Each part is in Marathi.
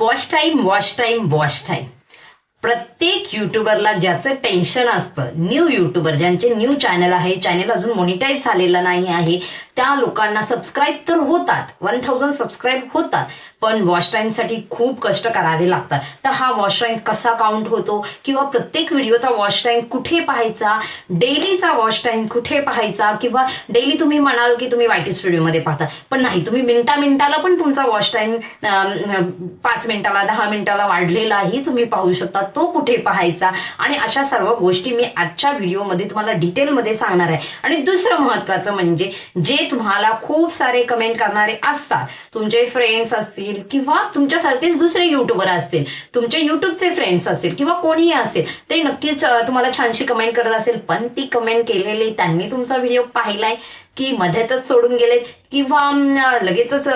Watch time watch time watch time प्रत्येक युट्यूबरला ज्याचं टेन्शन असतं न्यू युट्यूबर ज्यांचे न्यू चॅनल आहे चॅनल अजून मॉनिटाईज झालेलं नाही आहे त्या लोकांना सबस्क्राईब तर होतात. वन थाउजंड सबस्क्राईब होतात. पण वॉच टाईमसाठी खूप कष्ट करावे लागतात. तर हा वॉच टाईम कसा काउंट होतो? किंवा प्रत्येक व्हिडिओचा वॉच टाईम कुठे पाहायचा? डेलीचा वॉच टाईम कुठे पाहायचा? किंवा डेली तुम्ही म्हणाल की तुम्ही वायटी स्टुडिओमध्ये पाहता. पण नाही तुम्ही मिनटा मिनटाला पण तुमचा वॉच टाईम पाच मिनिटाला दहा मिनिटाला वाढलेलाही तुम्ही पाहू शकता. तो कुठे पाहायचा? आणि अशा सर्व गोष्टी मी आजच्या व्हिडिओमध्ये तुम्हाला डिटेलमध्ये सांगणार आहे. आणि दुसरं महत्त्वाचं म्हणजे जे तुम्हाला खूप सारे कमेंट करणारे असतात. तुमचे फ्रेंड्स असतील किंवा तुमच्यासारखेच दुसरे युट्यूबर असतील. तुमचे युट्यूबचे फ्रेंड्स असतील किंवा कोणीही असेल ते नक्कीच तुम्हाला छानशी कमेंट करत असेल. पण ती कमेंट केलेली त्यांनी तुमचा व्हिडिओ पाहिलाय. की मध्यातच सोडून गेलेत किंवा लगेचच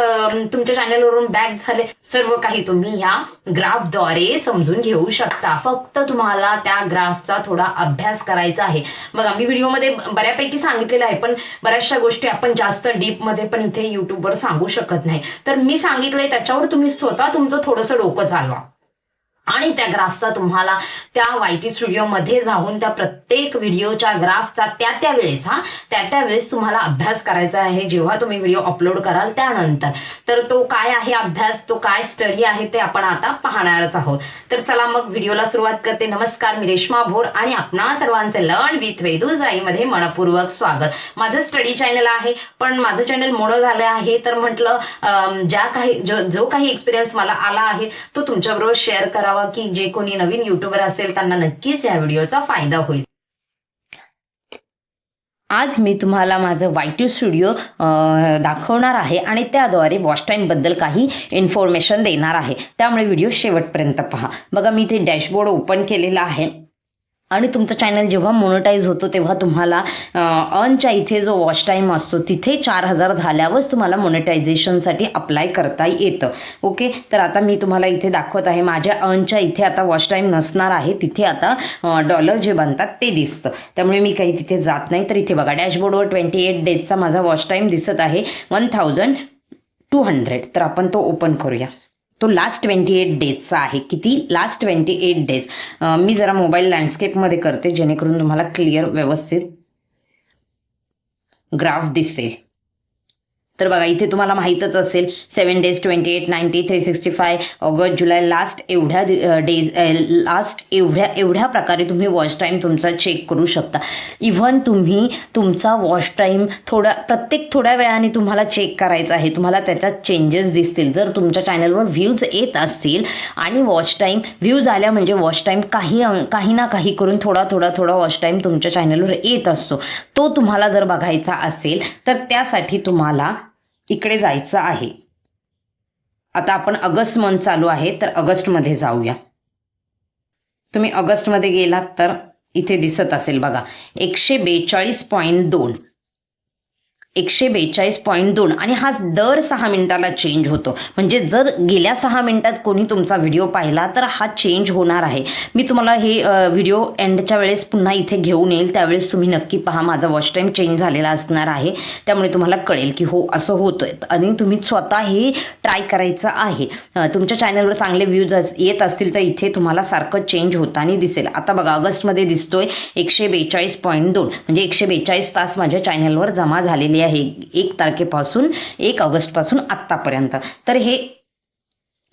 तुमच्या चॅनलवरून बॅक झाले. सर्व काही तुम्ही या ग्राफद्वारे समजून घेऊ शकता. फक्त तुम्हाला त्या ग्राफचा थोडा अभ्यास करायचा आहे. बघा मी व्हिडिओमध्ये बऱ्यापैकी सांगितलेलं आहे पण बऱ्याचशा गोष्टी आपण जास्त डीपमध्ये पण इथे युट्यूबवर सांगू शकत नाही. तर मी सांगितलंय त्याच्यावर तुम्ही स्वतः तुमचं थोडंसं डोकं चालवा. आणि त्या ग्राफचा तुम्हाला त्या वायटी स्टुडिओमध्ये जाऊन त्या प्रत्येक व्हिडिओच्या ग्राफचा त्या त्या वेळेस हा त्या त्या वेळेस तुम्हाला अभ्यास करायचा आहे. जेव्हा तुम्ही व्हिडिओ अपलोड कराल त्यानंतर. तर तो काय आहे अभ्यास? तो काय स्टडी आहे ते आपण आता पाहणारच आहोत. तर चला मग व्हिडिओला सुरुवात करते. नमस्कार मी रेश्मा भोर आणि आपणा सर्वांचे लर्न विथ वेदूजाईमध्ये मनपूर्वक स्वागत. माझं स्टडी चॅनल आहे पण माझं चॅनल मोडं झालं आहे. तर म्हटलं ज्या काही जो काही एक्सपिरियन्स मला आला आहे तो तुमच्याबरोबर शेअर करावा की जे कोणी नवीन युट्यूबर असेल त्यांना नक्कीच या व्हिडिओचा फायदा होईल. आज मी तुम्हाला माझं वायट्यू स्टुडिओ दाखवणार आहे आणि त्याद्वारे वॉच टाईमबद्दल काही इन्फॉर्मेशन देणार आहे. त्यामुळे व्हिडिओ शेवटपर्यंत पहा. बघा मी इथे डॅशबोर्ड ओपन केलेला आहे. आणि तुमचं चॅनल जेव्हा मोनोटाईज होतो तेव्हा तुम्हाला ऑनच्या इथे जो वॉच टाईम असतो तिथे चार हजार झाल्यावरच तुम्हाला मोनिटायझेशनसाठी अप्लाय करता येतं. ओके तर आता मी तुम्हाला इथे दाखवत आहे माझ्या ऑनच्या इथे आता वॉच टाईम नसणार आहे तिथे आता डॉलर जे बनतात ते दिसतं. त्यामुळे मी काही तिथे जात नाही. तर इथे बघा डॅशबोर्डवर ट्वेंटी एट डेजचा माझा वॉच टाईम दिसत आहे वन थाउजंड टू हंड्रेड तर आपण तो ओपन करूया. तो लास्ट ट्वेंटी एट डेजचा आहे. किती? लास्ट ट्वेंटी एट डेज मी जरा मोबाईल लँडस्केपमध्ये करते जेणेकरून तुम्हाला क्लिअर व्यवस्थित ग्राफ दिसेल. तर बघा इथे तुम्हाला माहीतच असेल seven days twenty eight ninety three sixty five August जुलै लास्ट एवढ्या डेज लास्ट एवढ्या एवढ्या प्रकारे तुम्ही वॉच टाईम तुमचा चेक करू शकता. इव्हन तुम्ही तुमचा वॉच टाईम थोड्या प्रत्येक थोड्या वेळाने तुम्हाला चेक करायचा आहे. तुम्हाला त्याच्यात चेंजेस दिसतील. जर तुमच्या चॅनलवर व्ह्यूज येत असतील आणि वॉच टाईम व्ह्यूज आल्या म्हणजे वॉच टाईम काही काही ना काही करून थोडा थोडा थोडा वॉच टाईम तुमच्या चॅनलवर येत असतो. तो तुम्हाला जर बघायचा असेल तर त्यासाठी तुम्हाला इकडे जायचं आहे. आता आपण ऑगस्ट मंथ चालू आहे तर ऑगस्टमध्ये जाऊया. तुम्ही ऑगस्टमध्ये गेलात तर इथे दिसत असेल बघा एकशे बेचाळीस पॉईंट दोन. एकशे बेचाळीस पॉईंट दोन आणि हा दर सहा मिनिटाला चेंज होतो. म्हणजे जर गेल्या सहा मिनिटात कोणी तुमचा व्हिडिओ पाहिला तर हा चेंज होणार आहे. मी तुम्हाला हे व्हिडिओ एंडच्या वेळेस पुन्हा इथे घेऊन येईल. त्यावेळेस तुम्ही नक्की पहा माझा वॉच टाईम चेंज झालेला असणार आहे. त्यामुळे तुम्हाला कळेल की हो असं होतंय. आणि तुम्ही स्वतः हे ट्राय करायचं आहे. तुमच्या चॅनलवर चांगले व्ह्यूज येत असतील तर इथे तुम्हाला सारखं चेंज होताना दिसेल. आता बघा ऑगस्टमध्ये दिसतोय एकशे बेचाळीस पॉईंट दोन. म्हणजे एकशे बेचाळीस तास माझ्या चॅनलवर जमा झालेले आहे एक तारखेपासून एक ऑगस्टपासून आत्तापर्यंत. तर हे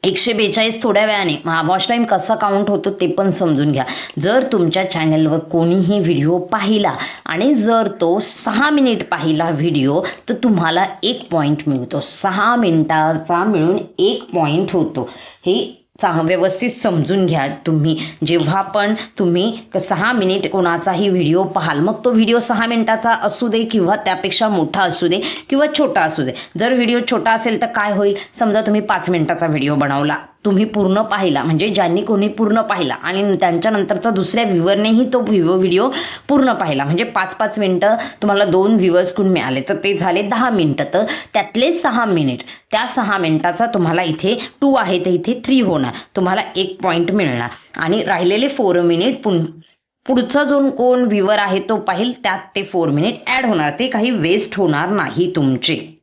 एकशे बेचाळीस थोड्या वेळाने वॉच टाईम कसा काउंट होतो ते पण समजून घ्या. जर तुमच्या चॅनलवर कोणीही व्हिडिओ पाहिला आणि जर तो सहा मिनिट पाहिला व्हिडिओ तर तुम्हाला एक पॉईंट मिळतो. सहा मिनिटाचा मिळून एक पॉईंट होतो. हे चांग व्यवस्थित समजून घ्या तुम्ही. जेव्हा पण तुम्ही सहा मिनिट कोणाचाही व्हिडिओ पाहाल मग तो व्हिडिओ सहा मिनिटाचा असू दे किंवा त्यापेक्षा मोठा असू दे किंवा छोटा असू दे. जर व्हिडिओ छोटा असेल तर काय होईल? समजा तुम्ही पाच मिनिटाचा व्हिडिओ बनवला. तुम्ही पूर्ण पाहिला म्हणजे ज्यांनी कोणी पूर्ण पाहिला आणि त्यांच्यानंतरचा दुसऱ्या व्ह्युअरनेही तो व्हिडिओ व्हिडिओ पूर्ण पाहिला. म्हणजे पाच पाच मिनटं तुम्हाला दोन व्ह्युअर्सकडून मिळाले? तर ते झाले दहा मिनटं. तर त्यातले सहा मिनिट त्या सहा मिनिटाचा तुम्हाला इथे टू आहे तर इथे थ्री होणार. तुम्हाला एक पॉईंट मिळणार. आणि राहिलेले फोर मिनिट पुन पुढचा जो कोण व्ह्युअर आहे तो पाहिल त्यात ते फोर मिनिट ॲड होणार. ते काही वेस्ट होणार नाही तुमचे.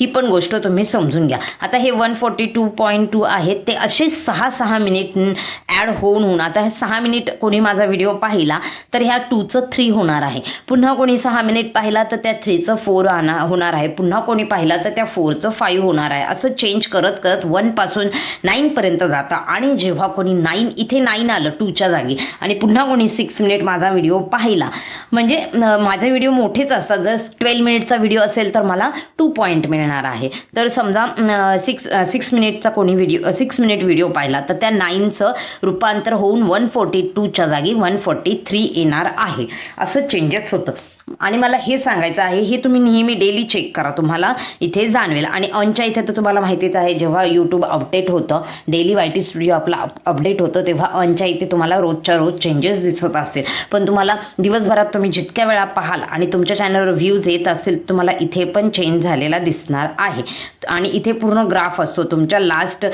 ही पण गोष्ट तुम्ही समजून घ्या. आता हे one forty two point two आहेत. ते असे सहा सहा मिनिट ॲड होऊन होऊन आता हे सहा मिनिट कोणी माझा व्हिडिओ पाहिला तर ह्या टूचं थ्री होणार आहे. पुन्हा कोणी सहा मिनिट पाहिला तर त्या थ्रीचं फोर आणा होणार आहे. पुन्हा कोणी पाहिला तर त्या फोरचं फाईव्ह होणार आहे. असं चेंज करत करत वनपासून नाईनपर्यंत जातं. आणि जेव्हा कोणी नाईन इथे नाईन आलं टूच्या जागी आणि पुन्हा कोणी सिक्स मिनिट माझा व्हिडिओ पाहिला म्हणजे माझे व्हिडिओ मोठेच असतात. जर ट्वेल्व मिनिटचा व्हिडिओ असेल तर मला टू पॉईंट मिळणार आहे. तर समजा सिक्स सिक्स मिनिटचा कोणी व्हिडिओ सिक्स मिनिट व्हिडिओ पाहिला तर त्या नाईनचं रूपांतर होऊन वन फोर्टी टूच्या जागी वन फोर्टी थ्री येणार आहे. असं चेंजेस होतं. आणि मला हे सांगायचं आहे हे तुम्ही नेहमी डेली चेक करा तुम्हाला इथे जाणवेल. आणि ऑनच्या इथे तर तुम्हाला माहितीच आहे जेव्हा यूट्यूब अपडेट होतं डेली वाय टी स्टुडिओ आपला अपडेट होतं तेव्हा ऑनच्या इथे तुम्हाला रोजच्या रोज चेंजेस दिसत असेल पण तुम्हाला दिवसभरात तुम्ही जितक्या वेळा पाहाल आणि तुमच्या चॅनलवर व्ह्यूज येत असतील तुम्हाला इथे पण चेंज झालेला दिसणार आहे. आणि इथे पूर्ण ग्राफ असतो. तुमच्या लास्ट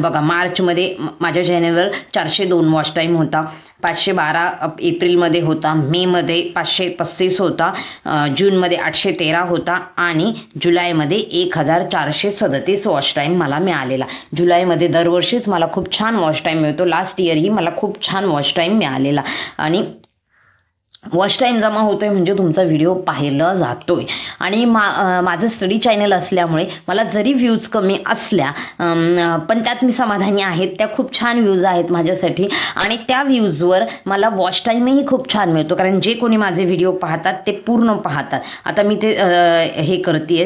बघा मार्चमध्ये माझ्या चॅनलवर चारशे दोन वॉच टाईम होता. पाचशे बारा एप्रिलमध्ये होता मेमध्ये पाचशे पस्तीस होता जूनमध्ये आठशे तेरा होता आणि जुलैमध्ये एक हजार चारशे सदतीस वॉच टाईम मला मिळालेला. जुलैमध्ये दरवर्षीच मला खूप छान वॉच टाईम मिळतो. लास्ट इयरही मला खूप छान वॉच टाईम मिळालेला. आणि वॉच टाईम जमा होतो आहे म्हणजे तुमचा व्हिडिओ पाहिला आहे आणि मा माझं स्टडी चॅनल असल्यामुळे मला जरी व्ह्यूज कमी असल्या पण त्यात मी समाधानी आहेत. त्या खूप छान व्ह्यूज आहेत माझ्यासाठी. आणि त्या व्ह्यूजवर मला वॉच टाईमही खूप छान मिळतो. कारण जे कोणी माझे व्हिडिओ पाहतात ते पूर्ण पाहतात. आता मी ते हे करते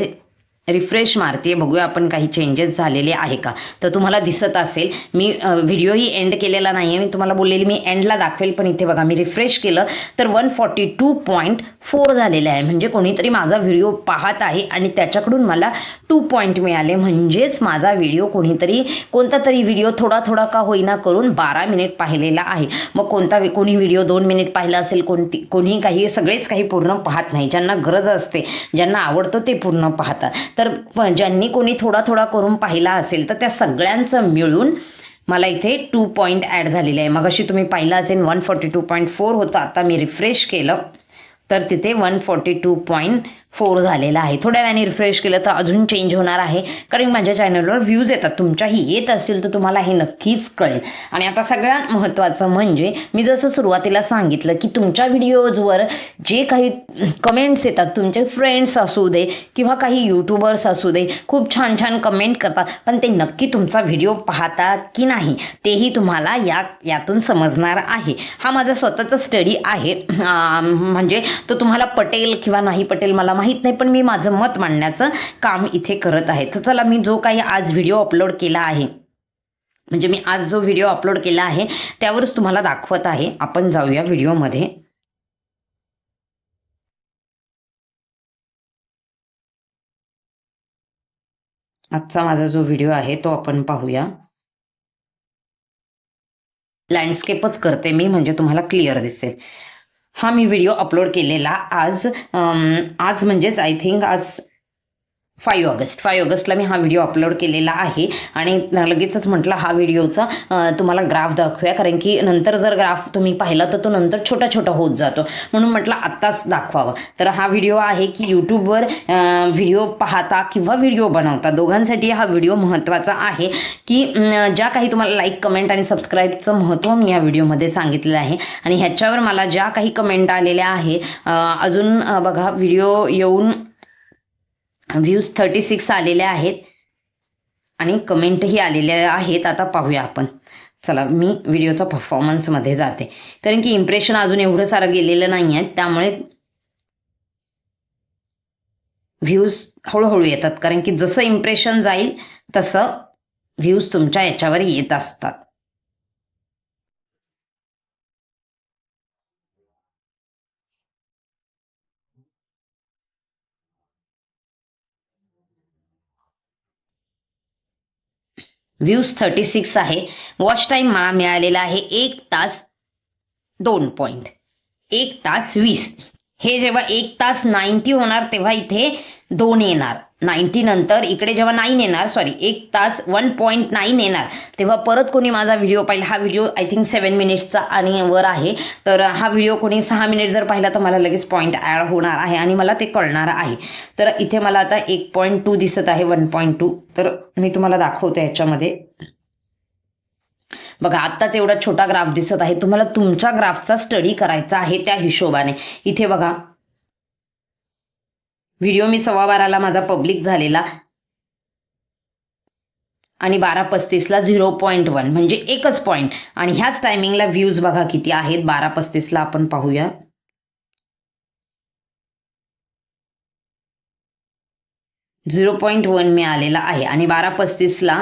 रिफ्रेश मारते बघूया आपण काही चेंजेस झालेले आहे का? तर तुम्हाला दिसत असेल मी व्हिडिओही एंड केलेला नाही आहे मी तुम्हाला बोललेली मी एंडला दाखवेल पण इथे बघा मी रिफ्रेश केलं तर one forty two point four झालेलं आहे. म्हणजे कोणीतरी माझा व्हिडिओ पाहत आहे आणि त्याच्याकडून मला टू पॉईंट मिळाले. म्हणजेच माझा व्हिडिओ कोणीतरी कोणता तरी व्हिडिओ थोडा थोडा का होईना करून बारा मिनिट पाहिलेला आहे. मग कोणता कोणी व्हिडिओ दोन मिनिट पाहिला असेल कोणती कोणी काही सगळेच काही पूर्ण पाहत नाही. ज्यांना गरज असते ज्यांना आवडतं ते पूर्ण पाहतात. तर प- ज्यांनी कोणी थोडा थोडा करून पाहिला असेल तर त्या सगळ्यांचं मिळून मला इथे टू पॉईंट ॲड झालेले आहे. मग अशी तुम्ही पाहिलं असेल one forty two point four होतं. आता मी रिफ्रेश केलं. तर तिथे one forty two point four झालेला आहे. थोड्या वेळाने रिफ्रेश केलं तर अजून चेंज होणार आहे. कारण माझ्या चॅनलवर व्ह्यूज येतात. तुमच्याही येत असतील तर तुम्हाला हे नक्कीच कळेल. आणि आता सगळ्यात महत्त्वाचं म्हणजे मी जसं सुरुवातीला सांगितलं की तुमच्या व्हिडिओजवर जे काही कमेंट्स येतात तुमचे फ्रेंड्स असू दे किंवा काही यूट्यूबर्स असू दे खूप छान छान कमेंट करतात. पण ते नक्की तुमचा व्हिडिओ पाहतात की नाही तेही तुम्हाला या यातून समजणार आहे. हा माझा स्वतःचा स्टडी आहे. म्हणजे तो तुम्हाला पटेल किंवा नाही पटेल मला माहीत नाही पण मी माझं मत मांडण्याचं काम इथे करत आहे. तर चला मी जो काही आज व्हिडिओ अपलोड केला आहे म्हणजे मी आज जो व्हिडिओ अपलोड केला आहे त्यावरच तुम्हाला दाखवत आहे. आपण जाऊया व्हिडिओमध्ये आजचा माझा जो व्हिडिओ आहे तो आपण पाहूया. लँडस्केपच करते मी म्हणजे तुम्हाला क्लिअर दिसेल. हा मी व्हिडिओ अपलोड केलेला आज आज म्हणजेच आय थिंक आज फाईव्ह ऑगस्ट. फाईव्ह ऑगस्टला मी हा व्हिडिओ अपलोड केलेला आहे. आणि लगेचच म्हटलं हा व्हिडिओचा तुम्हाला ग्राफ दाखवूया. कारण की नंतर जर ग्राफ तुम्ही पाहिला तर तो नंतर छोटा छोटा होत जातो. म्हणून म्हटलं आत्ताच दाखवावं. तर हा व्हिडिओ आहे की यूट्यूबवर व्हिडिओ पाहता किंवा व्हिडिओ बनवता. दोघांसाठी हा व्हिडिओ महत्त्वाचा आहे की ज्या काही तुम्हाला लाईक कमेंट आणि सबस्क्राईबचं महत्त्व मी या व्हिडिओमध्ये सांगितलेलं आहे. आणि ह्याच्यावर मला ज्या काही कमेंट आलेल्या आहे अजून बघा व्हिडिओ येऊन व्ह्यूज थर्टी सिक्स आलेले आहेत. आणि कमेंटही आलेल्या आहेत. आता पाहूया आपण. चला मी व्हिडिओचा परफॉर्मन्समध्ये जाते. कारण की इम्प्रेशन अजून एवढं सारं गेलेलं नाही आहे. त्यामुळे व्ह्यूज हळूहळू येतात. कारण की जसं इम्प्रेशन जाईल तसं व्ह्यूज तुमच्या याच्यावर येत असतात. व्ह्यूज थर्टी सिक्स आहे. वॉच टाईम मला मिळालेला आहे एक तास दोन पॉईंट एक तास वीस. हे जेव्हा एक तास नाईन्टी होणार तेव्हा इथे दोन येणार. नाईन्टी नंतर इकडे जेव्हा नाईन येणार सॉरी एक तास वन पॉईंट नाईन येणार तेव्हा परत कोणी माझा व्हिडिओ पाहिला. हा व्हिडिओ आय थिंक सेवन मिनिट्सचा आणि वर आहे. तर हा व्हिडिओ कोणी सहा मिनिट जर पाहिला तर मला लगेच पॉईंट ॲड होणार आहे आणि मला ते कळणार आहे. तर इथे मला आता एक पॉईंट टू दिसत आहे वन पॉईंट टू. तर मी तुम्हाला दाखवते ह्याच्यामध्ये बघा आत्ताच एवढा छोटा ग्राफ दिसत आहे. तुम्हाला तुमच्या ग्राफचा स्टडी करायचा आहे त्या हिशोबाने. इथे बघा व्हिडिओ मी सव्वा बाराला माझा पब्लिक झालेला. आणि बारा पस्तीसला झिरो पॉईंट वन म्हणजे एकच पॉईंट आणि ह्याच टायमिंगला व्ह्यूज बघा किती आहेत. बारा पस्तीसला आपण पाहूया. झिरो पॉईंट वन मिळालेला आहे. आणि बारा पस्तीसला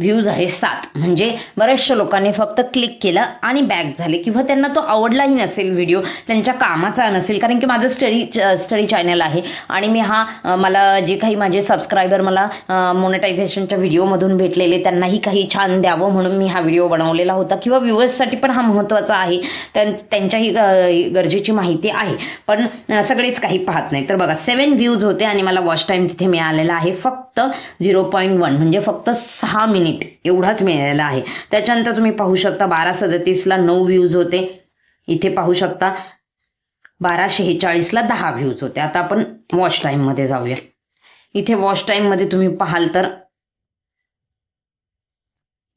व्ह्यूज आहे सात. म्हणजे बऱ्याचशा लोकांनी फक्त क्लिक केलं आणि बॅक झाले. किंवा त्यांना तो आवडलाही नसेल व्हिडिओ त्यांच्या कामाचा नसेल. कारण की माझं स्टडी स्टडी चॅनल आहे. आणि मी हा मला जे काही माझे सबस्क्रायबर मला मोनेटायझेशनच्या व्हिडिओमधून भेटलेले त्यांनाही काही छान द्यावं म्हणून मी हा व्हिडिओ बनवलेला होता. किंवा व्ह्युअर्ससाठी पण हा महत्त्वाचा आहे. त्यां त्यांच्याही ग- गरजेची माहिती आहे. पण सगळेच काही पाहत नाही. तर बघा सेवन व्ह्यूज होते आणि मला वॉच टाईम तिथे मिळालेला आहे. फक्त झिरो पॉईंट वन म्हणजे फक्त सहा मिनिट एवढाच मिळालेला आहे. त्याच्यानंतर तुम्ही पाहू शकता बारा सदतीसला नऊ व्ह्यूज होते. इथे पाहू शकता बारा शेहेचाळीसला दहा व्ह्यूज होते. आता आपण वॉच टाईममध्ये जाऊया. इथे वॉच टाईममध्ये तुम्ही पाहाल तर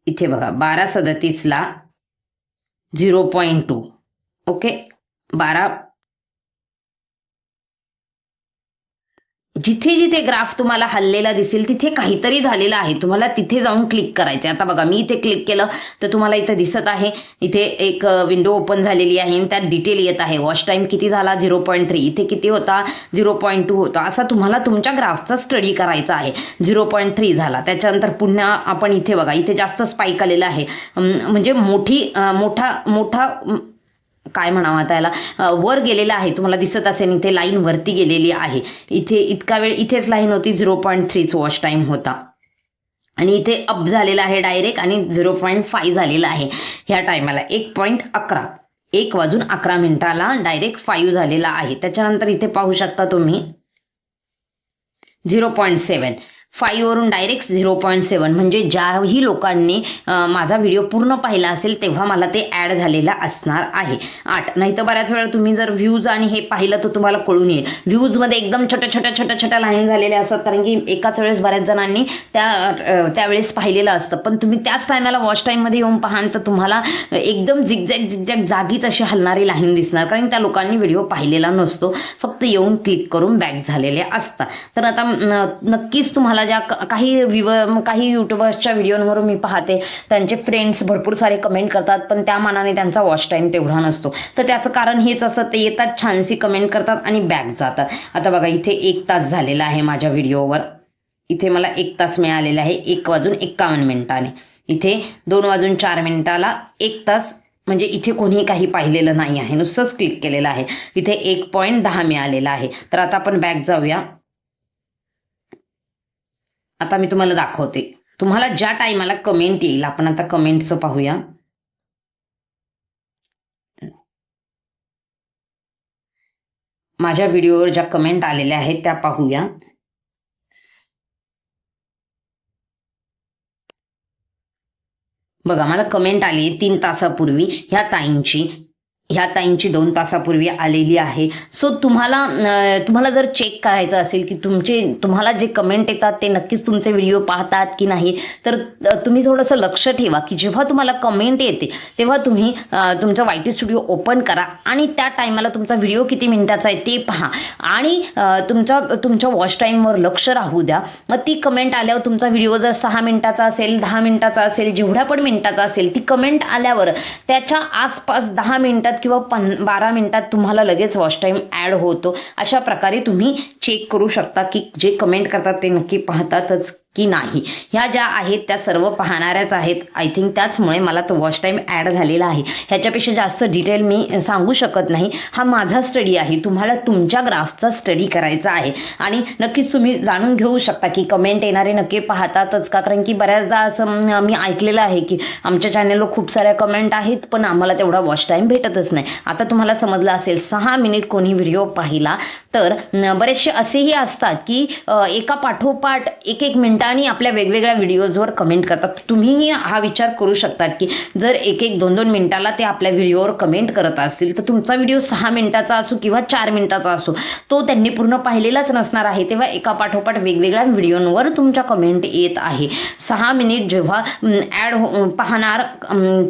इथे बघा बारा सदतीसला झिरो पॉईंट टू ओके बारा जिथे जिथे ग्राफ तुम्हाला हल्लेला दिसेल तिथे काहीतरी झालेलं आहे. तुम्हाला तिथे जाऊन क्लिक करायचं आता बघा मी इथे क्लिक केलं तर तुम्हाला इथे दिसत आहे. इथे एक विंडो ओपन झालेली आहे आणि त्यात डिटेल येत आहे. वॉच टाईम किती झाला? झिरो पॉईंट थ्री इथे किती होता? झिरो पॉईंट टू होता. असा तुम्हाला तुमच्या ग्राफचा स्टडी करायचा आहे. झिरो पॉईंट थ्री झाला. त्याच्यानंतर पुन्हा आपण इथे बघा इथे जास्त स्पाईक आलेला आहे. म्हणजे मोठी मोठा मोठा काय म्हणावं आता याला? वर गेलेला आहे. तुम्हाला दिसत असेल इथे लाईन वरती गेलेली आहे. इथे इतका वेळ इथेच लाईन होती झिरो पॉईंट थ्रीच वॉच टाईम होता. आणि इथे अप झालेला आहे डायरेक्ट आणि झिरो पॉईंट फाय झालेला आहे ह्या टायमाला एक पॉईंट अकरा. एक वाजून अकरा मिनिटाला डायरेक्ट फाईव्ह झालेला आहे. त्याच्यानंतर इथे पाहू शकता तुम्ही झिरो पॉईंट सेवन फाईव्हवरून डायरेक्ट झिरो पॉईंट सेवन म्हणजे ज्याही लोकांनी माझा व्हिडिओ पूर्ण पाहिला असेल तेव्हा मला ते ॲड झालेला असणार आहे. आठ. नाही तर बऱ्याच वेळा तुम्ही जर व्ह्यूज आणि हे पाहिलं तर तुम्हाला कळून येईल. व्ह्यूजमध्ये एकदम छोट्या छोट्या छोट्या छोट्या लाईन झालेल्या असतात कारण की एकाच वेळेस बऱ्याच जणांनी त्या त्यावेळेस पाहिलेलं असतं. पण तुम्ही त्याच टायमाला वॉच टाईममध्ये येऊन पाहाल तर तुम्हाला एकदम झिगझॅग झिगझॅग जागीच अशी हलणारी लाईन दिसणार कारण त्या लोकांनी व्हिडिओ पाहिलेला नसतो. फक्त येऊन क्लिक करून बॅक झालेले असतात. तर आता न- नक्कीच तुम्हाला ज्या क- काही विव काही युट्यूबर्सच्या व्हिडिओवरून मी पाहते त्यांचे फ्रेंड्स भरपूर सारे कमेंट करतात पण त्या मानाने त्यांचा वॉच टाईम तेवढा नसतो. तर त्याचं कारण हेच असं ते येतात छानशी कमेंट करतात आणि बॅक जातात. आता बघा इथे एक तास झालेला आहे माझ्या व्हिडिओवर. इथे मला एक तास मिळालेला आहे एक वाजून एक्कावन्न मिनिटाने. इथे दोन वाजून चार मिनिटाला एक तास म्हणजे इथे कोणी काही पाहिलेलं नाही आहे. नुसतंच क्लिक केलेलं आहे. इथे एक पॉईंट दहा मिळालेला आहे. तर आता आपण बॅक जाऊया. आता मी तुम्हाला दाखवते. तुम्हाला ज्या टायमाला कमेंट येईल आपण आता कमेंटचं पाहूया. माझ्या व्हिडिओवर ज्या कमेंट आलेल्या आहेत त्या पाहूया. बघा मला कमेंट आली तीन तासापूर्वी ह्या ताईंची. ह्या ताईंची दोन तासापूर्वी आलेली आहे. सो तुम्हाला तुम्हाला जर चेक करायचं असेल की तुमचे तुम्हाला जे कमेंट येतात ते नक्कीच तुमचे व्हिडिओ पाहतात की नाही. तर तुम्ही थोडंसं लक्ष ठेवा की जेव्हा तुम्हाला कमेंट येते तेव्हा तुम्ही तुमचा वाय टी स्टुडिओ ओपन करा आणि त्या टायमाला तुमचा व्हिडिओ किती मिनिटाचा आहे ते पहा. आणि तुमच्या तुमच्या वॉच टाईमवर लक्ष राहू द्या. मग ती कमेंट आल्यावर तुमचा व्हिडिओ जर सहा मिनिटाचा असेल दहा मिनिटाचा असेल जेवढ्या पण मिनिटाचा असेल ती कमेंट आल्यावर त्याच्या आसपास दहा मिनिटात किंवा पन बारा मिनटात तुम्हाला लगेच वॉच टाईम ॲड होतो. अशा प्रकारे तुम्ही चेक करू शकता की जे कमेंट करतात ते नक्की पाहतातच. की नाही. ह्या ज्या आहेत त्या सर्व पाहणाऱ्याच आहेत. आय थिंक त्याचमुळे मला तो वॉच टाईम ॲड झालेला आहे. ह्याच्यापेक्षा जास्त डिटेल मी सांगू शकत नाही. हा माझा स्टडी आहे. तुम्हाला तुमच्या ग्राफचा स्टडी करायचा आहे. आणि नक्कीच तुम्ही जाणून घेऊ शकता की कमेंट येणारे नक्की पाहतातच का? कारण की बऱ्याचदा असं मी ऐकलेलं आहे की आमच्या चॅनलवर खूप साऱ्या कमेंट आहेत पण आम्हाला तेवढा वॉच टाईम भेटतच नाही. आता तुम्हाला समजलं असेल सहा मिनिट कोणी व्हिडिओ पाहिला तर बरेचसे असेही असतात की एका पाठोपाठ एक एक मिनिट आणि आपल्या वेगवेगळ्या व्हिडिओजवर कमेंट करतात. तुम्हीही हा विचार करू शकतात की जर एक एक दोन दोन मिनिटाला ते आपल्या व्हिडिओवर कमेंट करत असतील तर तुमचा व्हिडिओ सहा मिनिटाचा असो किंवा चार मिनिटाचा असो तो त्यांनी पूर्ण पाहिलेलाच नसणार आहे. तेव्हा एका पाठोपाठ वेगवेगळ्या व्हिडिओंवर तुमच्या कमेंट येत आहे. सहा मिनिट जेव्हा ॲड हो पाहणार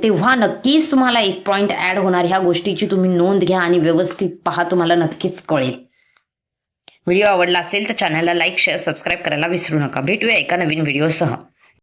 तेव्हा नक्कीच तुम्हाला एक पॉईंट ॲड होणार. ह्या गोष्टीची तुम्ही नोंद घ्या आणि व्यवस्थित पहा तुम्हाला नक्कीच कळेल. व्हिडिओ आवडला असेल तर चॅनलला लाईक शेअर सबस्क्राईब करायला विसरू नका. भेटूया एका नवीन व्हिडिओसह